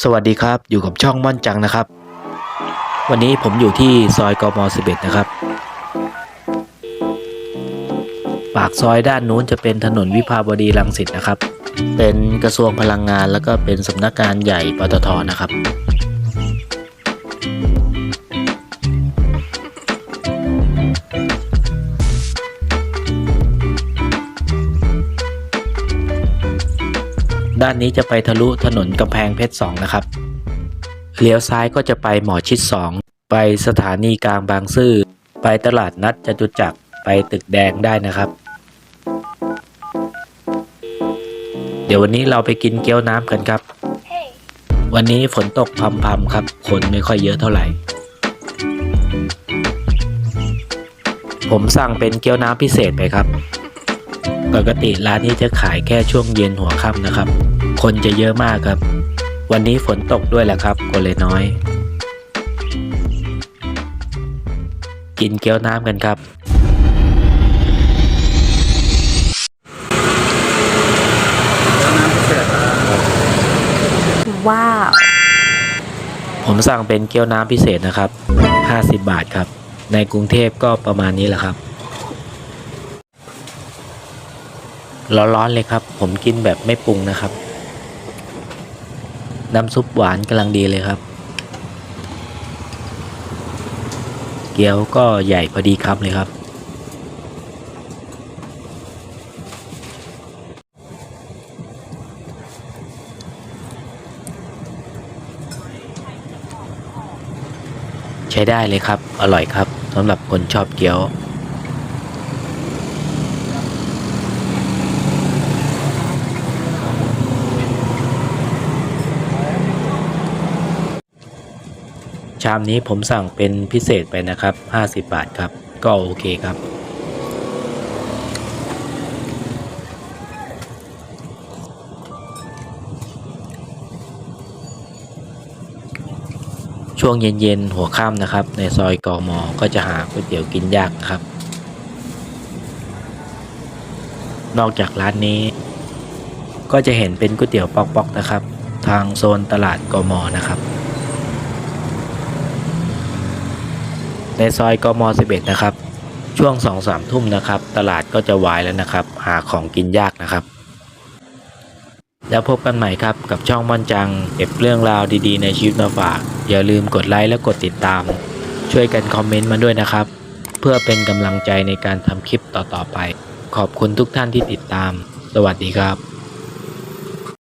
สวัสดีครับ อยู่กับช่องม่อนจังนะครับ วันนี้ผมอยู่ที่ซอยกม 11 นะครับ ปากซอยด้านนู้นจะเป็นถนนวิภาวดีรังสิตนะครับ เป็นกระทรวงพลังงานแล้วก็เป็นสำนักงานใหญ่ปตทนะครับ ด้านนี้จะไปทะลุถนนกำแพงเพชร 2 นะครับ เลี้ยวซ้ายก็จะไปหมอชิด 2 ไปสถานีกลางบางซื่อ ไปตลาดนัดจตุจักร ไปตึกแดงได้นะครับ เดี๋ยววันนี้เราไปกินเกี๊ยวน้ำกันครับ วันนี้ฝนตกพรำๆครับ คนไม่ค่อยเยอะเท่าไหร่ ผมสั่งเป็นเกี๊ยวน้ำพิเศษไปครับ ปกติร้านนี้จะขายแค่ช่วงเย็นหัวค่ำนะครับ คนจะเยอะมากครับ วันนี้ฝนตกด้วยแหละครับคนเลยน้อย กินเกี๊ยวน้ำกันครับว้าวผมสั่งเป็นเกี๊ยวน้ำพิเศษนะครับ 50 บาทครับ ในกรุงเทพก็ประมาณนี้แหละครับ ร้อนๆเลยครับ ผมกินแบบไม่ปรุงนะครับ น้ำซุปหวานกำลังดีเลยครับ เกี๊ยวก็ใหญ่พอดีคำเลยครับ ใช้ได้เลยครับ อร่อยครับสำหรับคนชอบเกี๊ยว ชามนี้ผมสั่งเป็นพิเศษไปนะครับ 50 บาทครับ ก็โอเคครับ ช่วงเย็นๆ หัวค่ำนะครับ ในซอยกอมอก็จะหาก๋วยเตี๋ยวกินยากครับ นอกจากร้านนี้ ก็จะเห็นเป็นก๋วยเตี๋ยวปอกๆนะครับ ทางโซนตลาดกมนะครับ ในซอยกม 11 นะครับ ช่วง 2-3 ทุ่มนะครับ ตลาดก็จะวายแล้วนะครับ หาของกินยากนะครับ แล้วพบกันใหม่ครับกับช่องม่อนจังเก็บเรื่องราวดีๆ ในชีวิตมาฝาก อย่าลืมกดไลค์และกดติดตาม ช่วยกันคอมเมนต์มาด้วยนะครับ เพื่อเป็นกำลังใจในการทำคลิปต่อๆไป ขอบคุณทุกท่านที่ติดตาม สวัสดีครับ